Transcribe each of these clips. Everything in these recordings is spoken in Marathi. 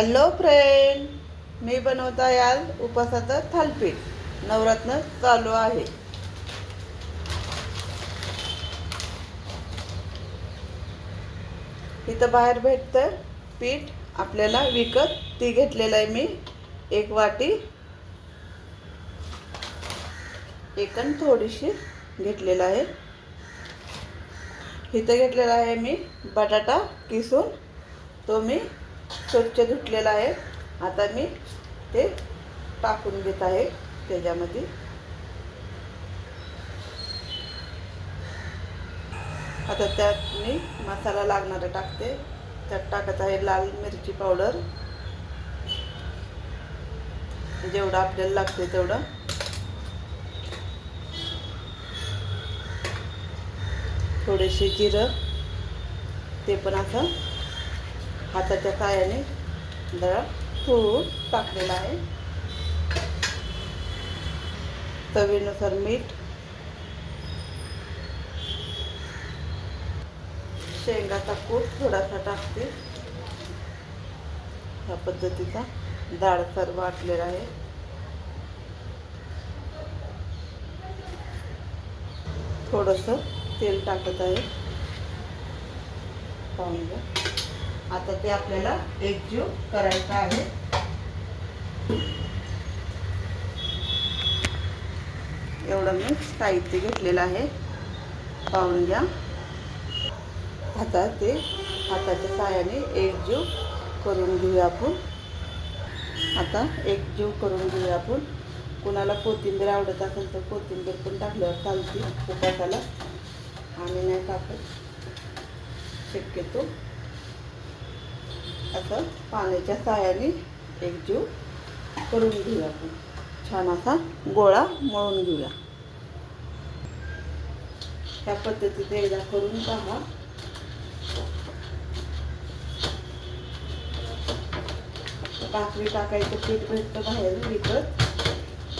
हॅलो फ्रेंड मी बनवत आहे आज उपासाचं थालपीठ. नवरत्न चालू आहे. इथं बाहेर भेटतं पीठ. आपल्याला विकत ती घेतलेलं आहे मी. एक वाटी. एकन थोडीशी घेतलेलं आहे. इथं घेतलेला आहे मी बटाटा किसून. तो मी स्वच्छ धुतलेलं आहे. आता मी ते टाकून घेत आहे त्याच्यामध्ये. आता त्यात मी मसाला लागणारा टाकते. त्यात टाकत आहे लाल मिरची पावडर. जेवढं आपल्याला लागते तेवढं. थोडेसे जिरं. ते पण असं हाताच्या साहाय्याने जरा तूळ टाकलेला आहे. चवीनुसार मीठ शेंगाचा कूट थोडासा टाकते. ह्या पद्धतीचा जाडसर वाटलेला आहे. थोडंसं तेल टाकत आहे. पाहून घ्या. आता ते आपल्याला एकजीव करायचं आहे. एवढं मी साहित्य घेतलेलं आहे. पाहून घ्या. आता ते हाताच्या साहाय्याने एकजीव करून घेऊया आपण. आता एकजीव करून घेऊया आपण. कुणाला कोथिंबीर आवडत असेल तर कोथिंबीर पण टाकल्यावर चालते उपासाला. आम्ही नाही टाकत. शक्यतो असं पाण्याच्या साहाय्याने एकजीव करून घेऊया आपण. छान असा गोळा मळून घेऊया. त्या पद्धतीत एकदा करून पहा. भाकरी टाकायचं पीठ भेटतं बाहेर विकत.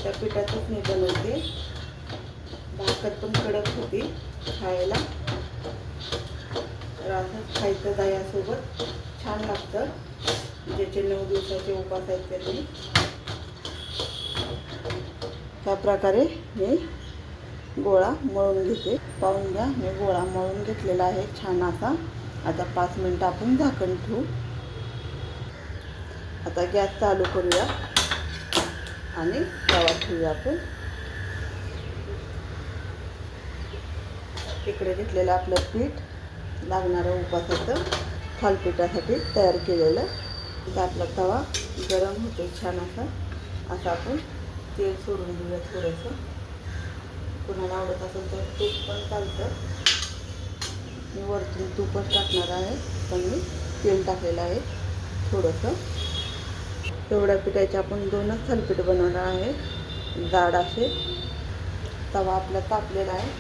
त्या पिठातच मी बनवते. भाकर पण कडक होती खायला. तर असंच खायचं दह्यासोबत. छान लागतं. ज्याचे नऊ दिवसाचे उपास आहेत त्यांनी. त्या प्रकारे मी गोळा मळून घेते. पाहून घ्या मी गोळा मळून घेतलेला आहे छान असा. आता पाच मिनटं आपण झाकण ठेवू. आता गॅस चालू करूया. आणि तवा ठेवूया आपण. इकडे घेतलेलं आपलं पीठ लागणारं उपासाचं. थालपीठासाठी तयार केलेलं तर आपला तवा गरम होतो छान असा. असं आपण तेल सोडून घेऊया थोडंसं. कुणाला आवडत असेल तर तूप पण चालतं. मी वरतून तूपच टाकणार आहे पण मी तेल टाकलेलं आहे थोडंसं. एवढ्या पिठाचे आपण दोनच थालपीठ बनवणार आहे. जाड असे. तवा आपला तापलेला आहे.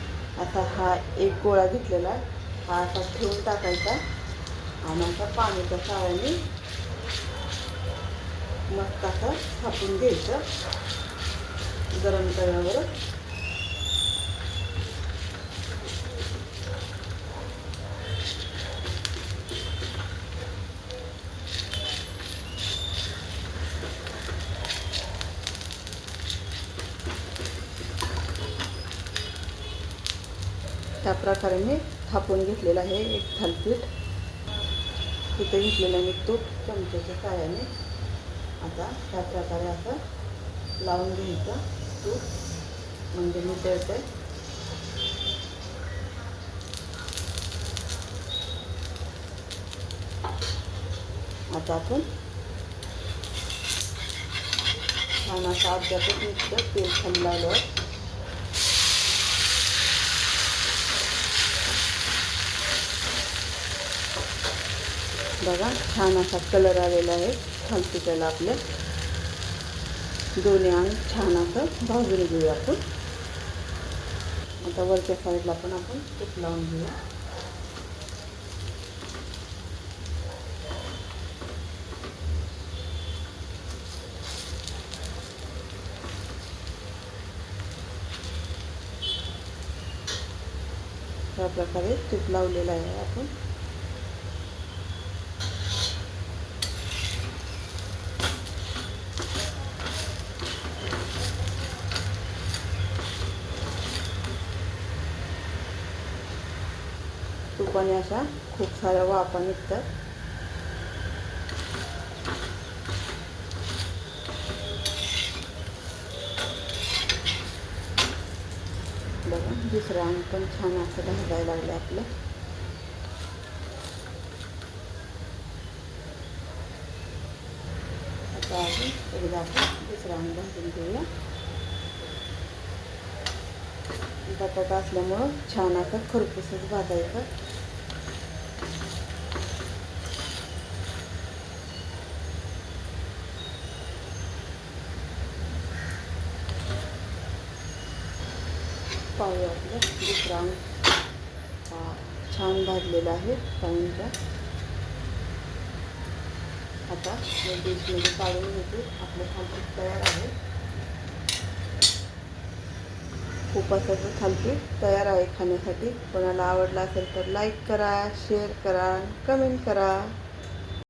असा हा एक गोळा घेतलेला आहे. हा असा ठेवून टाकायचा. आणि पाण्याच्या साळ्याने मस्त असं थापून घ्यायचं. गरम तव्यावर. त्या प्रकारे मी थापून घेतलेलं आहे एक थालपीठ. तिथे घेतलेलं मी तूप चमच्याच्या साह्याने. आता त्या प्रकारे असं लावून घ्यायचं तूप. म्हणजे मिसळतं आता आपण छान असं अर्ध्यातच नुसतं तेल खाली बघा छान असा कलर आलेला आहे. थालपिठाला आपल्या दोन्ही अंग छान असं भाजून घेऊया आपण. आता वरच्या साईडला पण आपण तूप लावून घेऊया. अशा प्रकारे तूप लावलेलं आहे आपण. पण अशा खूप साऱ्या वाफा निघतात. बघा दुसरं अंग पण छान असं भाजायला लागलं आपलं. आता अजून एकदा आपण दुसरं अंग भाजून घेऊया बटाटा असल्यामुळं छान असं खरपूसच भाजायचं. पाहूया आपलं दुसरा हा, छान भाजलेला आहे पाहूनच्या आता या डिशमध्ये काढून घेते. आपलं थालपीठ तयार आहे. खूप असं थालपीठ तयार आहे खाण्यासाठी. कोणाला आवडला असेल तर लाईक करा शेअर करा कमेंट करा.